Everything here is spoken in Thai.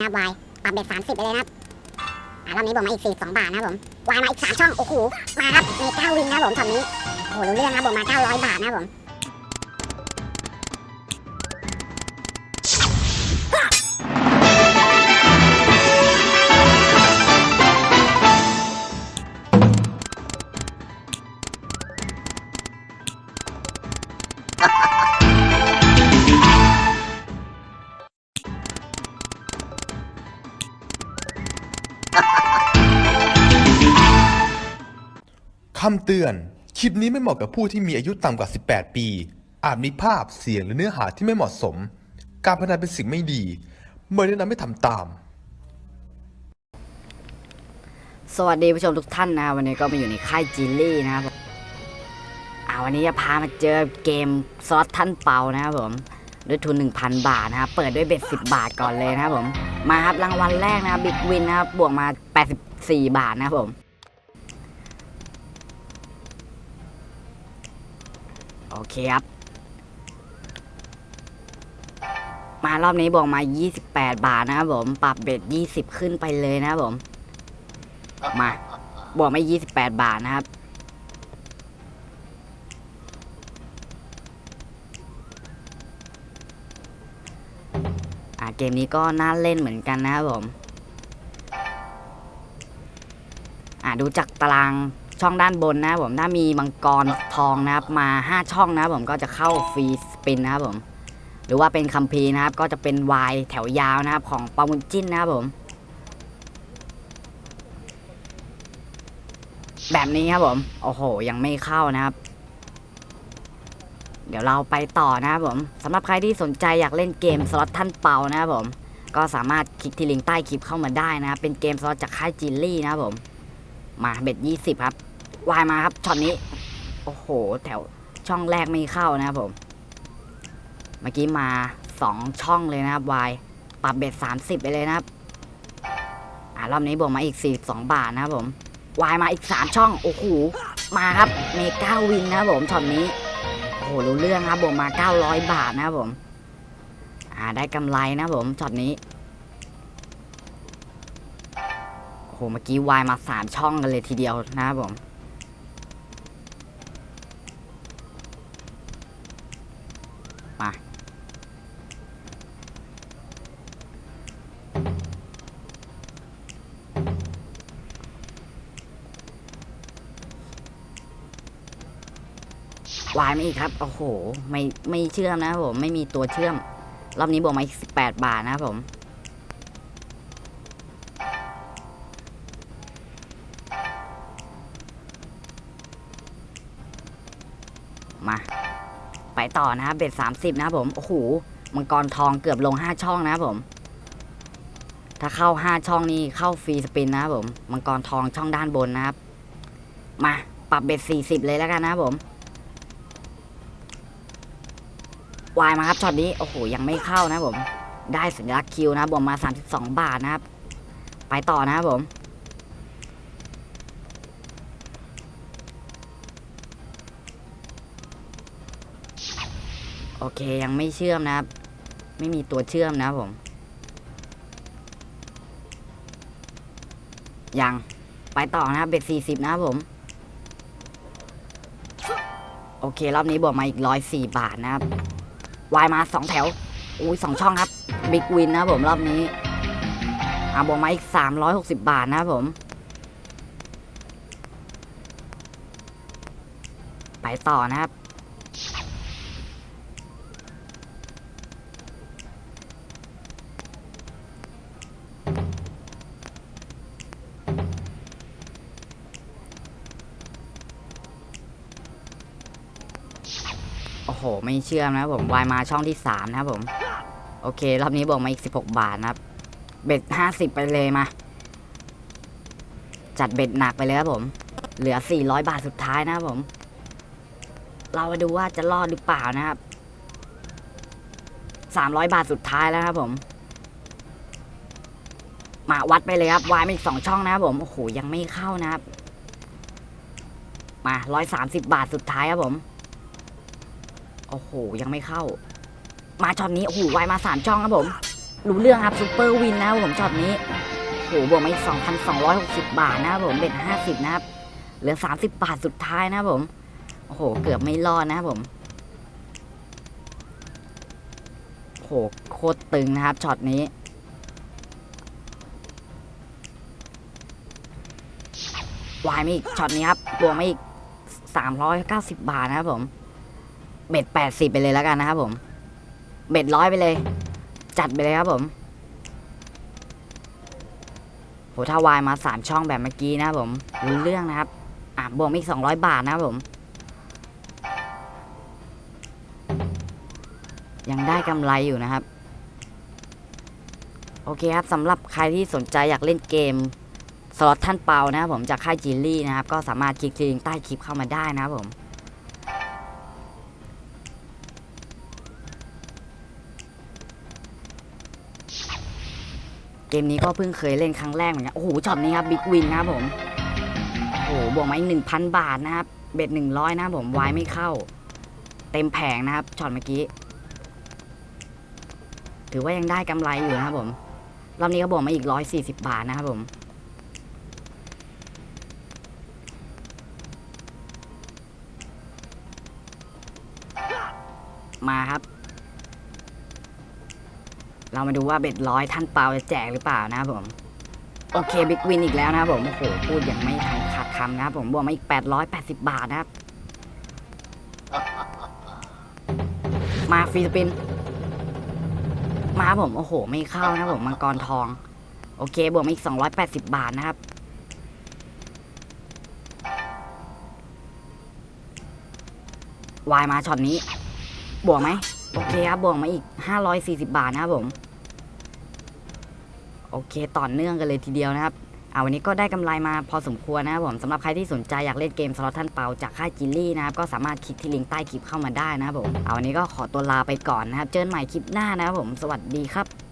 นะครับวายปรับเบ็ดสามสิบไปเลยนะครับอ่ารอบนี้บวกมาอีกสี่สองบาทนะครับผมวายมาอีกสามช่อง โอ้โห มาครับมีเก้าวินนะครับผมช็อตนี้ โอ้โหรู้เรื่องนะบบวกมาเก้าร้อยบาทนะครับผม คำเตือน คลิปนี้ไม่เหมาะกับผู้ที่มีอายุต่ำกว่า 18 ปี อาจมีภาพเสียงหรือเนื้อหาที่ไม่เหมาะสม การพนันเป็นสิ่งไม่ดีเมื่อแนะนำให้ทำตาม สวัสดีผู้ชมทุกท่านนะครับวันนี้ก็มาอยู่ในค่ายจิลลี่นะครับอ่าวันนี้จะพามาเจอเกมซอสท่านเปานะครับผม ด้วยทุน 1,000 บาทนะครับ เปิดด้วยเบ็ด 10 บาทก่อนเลยนะครับผม มาครับรางวัลแรกนะครับบิ๊กวินนะครับ บวกมา 84 บาทนะครับผมโอ เคครับ มารอบนี้บวกมา 28 บาทนะครับผม ปรับเบ็ด 20 ขึ้นไปเลยนะครับผม มาบวกไม่ยี่สิบแปดบาทนะครับอ่าเกมนี้ก็น่าเล่นเหมือนกันนะครับผม อ่าดูจากตาราง ช่องด้านบนนะผมถ้ามีมังกรทองนะครับมา 5 ช่องนะผมก็จะเข้าฟรีสปินนะครับผม หรือว่าเป็นคัมภีร์นะครับ ก็จะเป็นวายแถวยาวนะครับ ของปามุนจินนะครับผมแบบนี้ครับผม โอ้โห ยังไม่เข้านะครับ เดี๋ยวเราไปต่อนะครับผมสำหรับใครที่สนใจอยากเล่นเกมสล็อตท่านเปานะครับผม ก็สามารถคลิกที่ลิงก์ใต้คลิปเข้ามาได้นะครับ เป็นเกมสล็อตจากค่ายจิลลี่นะครับผม มาเบ็ดยี่สิบครับ วายมาครับช็อตนี้ โอ้โห แถวช่องแรกไม่เข้านะครับผม เมื่อกี้มาสองช่องเลยนะครับวายปรับเบ็ดสามสิบไปเลยนะครับอ่ารอบนี้บวกมาอีกสี่สองบาทนะครับผมวายมาอีกสามช่อง โอ้โห มาครับเมกาวินนะครับผมช็อตนี้ โอ้โห รู้เรื่องครับบวกมาเก้าร้อยบาทนะครับผม อ่าได้กำไรนะครับผมช็อตนี้โอ้โหเมื่อกี้วายมาสามช่องกันเลยทีเดียวนะครับผม วายมาอีกครับ โอ้โห ไม่ไม่เชื่อมนะครับผม ไม่มีตัวเชื่อม รอบนี้บวกมาอีกสิบแปดบาทนะครับผม มา ไปต่อนะครับเบ็ดสามสิบนะครับผม โอ้โห มังกรทองเกือบลงห้าช่องนะครับผม ถ้าเข้าห้าช่องนี้เข้าฟรีสปินนะครับผม มังกรทองช่องด้านบนนะครับ มา ปรับเบ็ดสี่สิบเลยแล้วกันนะครับผม วายมาครับช็อตนี้โอ้โหยังไม่เข้านะผมได้สัญลักษณ์คิวนะครับวกมา 32 บาทนะครับ ไปต่อนะครับผมโอเคยังไม่เชื่อมนะครับ ไม่มีตัวเชื่อมนะผม ยังไปต่อนะครับเบ็ด40นะครับผม โอเค รอบนี้บวกมาอีก104บาทนะครับ วายมาสองแถวอุ้ยสองช่องครับบิ๊กวินนะผมรอบนี้อาบวกมาอีกสามร้อยหกสิบาทนะครับผม ไปต่อนะครับ ไม่เชื่อมนะครับผมวายมาช่องที่สามนะครับผม โอเค รอบนี้บอกมาอีกสิบหกบาทนะครับ เบ็ดห้าสิบไปเลยมา จัดเบ็ดหนักไปเลยครับผม เหลือสี่ร้อยบาทสุดท้ายนะครับผม เรามาดูว่าจะรอดหรือเปล่านะครับสามร้อยบาทสุดท้ายแล้วครับผม มาวัดไปเลยครับวายมาอีกสองช่องนะครับผม โอ้โหยังไม่เข้านะครับ มาร้อยสามสิบบาทสุดท้ายครับผม โอ้โห ยังไม่เข้า มาช็อตนี้ โอ้โห ไวมาสามช่องครับผม รู้เรื่องครับซูเปอร์วินนะครับผมช็อตนี้ โอ้โห บวกมาอีก2,260บบาทนะครับผม เบ็ด50นะครับ เหลือ30บบาทสุดท้ายนะครับผม โอ้โห เกือบไม่รอดนะครับผมโอ้โห โคตรตึงนะครับช็อตนี้วายมาอีกช็อตนี้ครับบวกมาอีก390บาทนะครับผม เบ็ด80ไปเลยแล้วกันนะครับผม เบ็ดร้อยไปเลย จัดไปเลยครับผมโหถ้าวายมา3ช่องแบบเมื่อกี้นะครับผมรู้เรื่องนะครับ อะบวกมาอีก200บาทนะครับผม ยังได้กำไรอยู่นะครับ โอเคครับสำหรับใครที่สนใจอยากเล่นเกมสล็อตท่านเปานะครับผมจากค่ายจิลลี่นะครับ ก็สามารถคลิกที่ลิงก์ใต้คลิปเข้ามาได้นะครับผม เกมนี้ก็เพิ่งเคยเล่นครั้งแรกเหมือนกัน โอ้โหช็อตนี้ครับบิ๊กวินนะครับผม โอ้โห บวกมาอีกหนึ่งพันบาทนะครับ เบ็ดหนึ่งร้อยนะครับผม วายไม่เข้า เต็มแผงนะครับ ช็อตเมื่อกี้ ถือว่ายังได้กำไรอยู่นะครับผม รอบนี้ก็บวกมาอีกร้อยสี่สิบบาทนะครับผมมาครับ เรามาดูว่าเบ็ดร้อยท่านเปาจะแจกหรือเปล่านะครับผมโอเคบิ๊กวินอีกแล้วนะครับผมโอ้โหพูดอย่างไม่ทันขาดคำนะครับผมบวกมาอีก 880 บาทนะครับ มาฟรีสปิน มาผมโอ้โห ไม่เข้านะครับผมมังกรทอง โอเค บวกมาอีก 280 บาทนะครับ วายมาช็อตนี้ บวกไหมโอเคครับบวกมาอีก 540 บาทนะครับผม โอเคต่อเนื่องกันเลยทีเดียวนะครับเอาวันนี้ก็ได้กำไรมาพอสมควรนะครับผมสำหรับใครที่สนใจอยากเล่นเกมสล็อตท่านเปาจากค่ายจิลลี่นะครับก็สามารถคลิกที่ลิงก์ใต้คลิปเข้ามาได้นะครับผมเอาวันนี้ก็ขอตัวลาไปก่อนนะครับ เจอกันใหม่คลิปหน้านะครับผมสวัสดีครับ